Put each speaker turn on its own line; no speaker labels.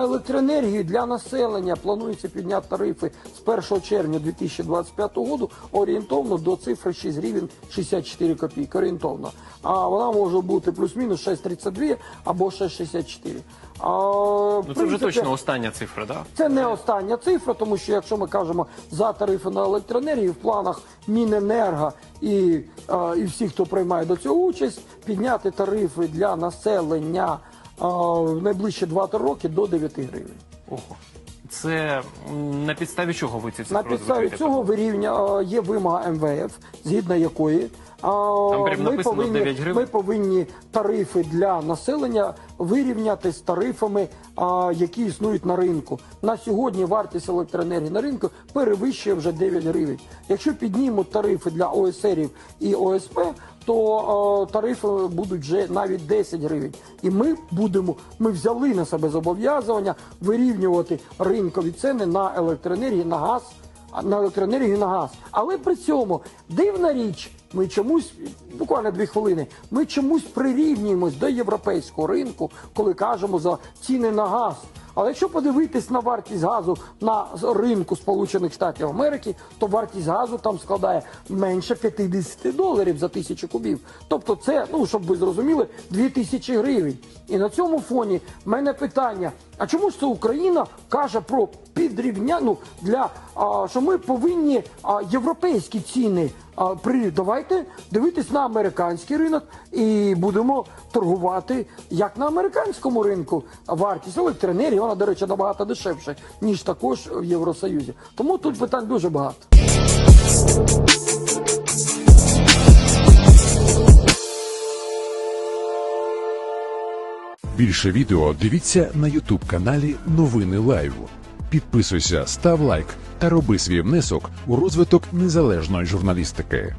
Електроенергію для населення планується підняти тарифи з 1 червня 2025 року орієнтовно до цифри 6 гривень 64 копійки. Орієнтовно. А вона може бути плюс-мінус 6,32 або 6,64. А,
Ну це вже точно остання цифра, да?
це не остання цифра, тому що якщо ми кажемо за тарифи на електроенергію, в планах Міненерго і, е, і всі, хто приймає до цього участь, підняти тарифи для населення в найближчі 2-3 роки до 9 гривень.
Ого. Це на підставі чого ви ці цифри
На підставі цього вирівня є вимога МВФ, згідно якої
прям
ми,
написано
повинні,
9 гривень?
ми повинні тарифи для населення вирівняти з тарифами, е, які існують на ринку. На сьогодні вартість електроенергії на ринку перевищує вже 9 гривень. Якщо піднімуть тарифи для ОСРів і ОСП, то е, тарифи будуть вже навіть 10 гривень. І ми будемо, ми взяли на себе зобов'язування вирівнювати ринкові ціни на електроенергію, на газ, на електроенергію, на газ. Але при цьому дивна річ, ми чомусь, буквально дві хвилини, ми чомусь прирівнюємось до європейського ринку, коли кажемо за ціни на газ. Але якщо подивитись на вартість газу на ринку Сполучених Штатів Америки, то вартість газу там складає менше 50 доларів за тисячу кубів. Тобто це, ну щоб ви зрозуміли, 2000 гривень. І на цьому фоні в мене питання: а чому ж це Україна каже про підрівняну для а, що ми повинні а, європейські ціни а, при давайте дивитись на американський ринок і будемо торгувати як на американському ринку. Вартість електроенергії, вона, до речі, набагато дешевша, ніж також в Євросоюзі. Тому тут питань дуже багато.
Більше відео дивіться на Ютуб каналі Новини Лайв. Підписуйся, став лайк та роби свій внесок у розвиток незалежної журналістики.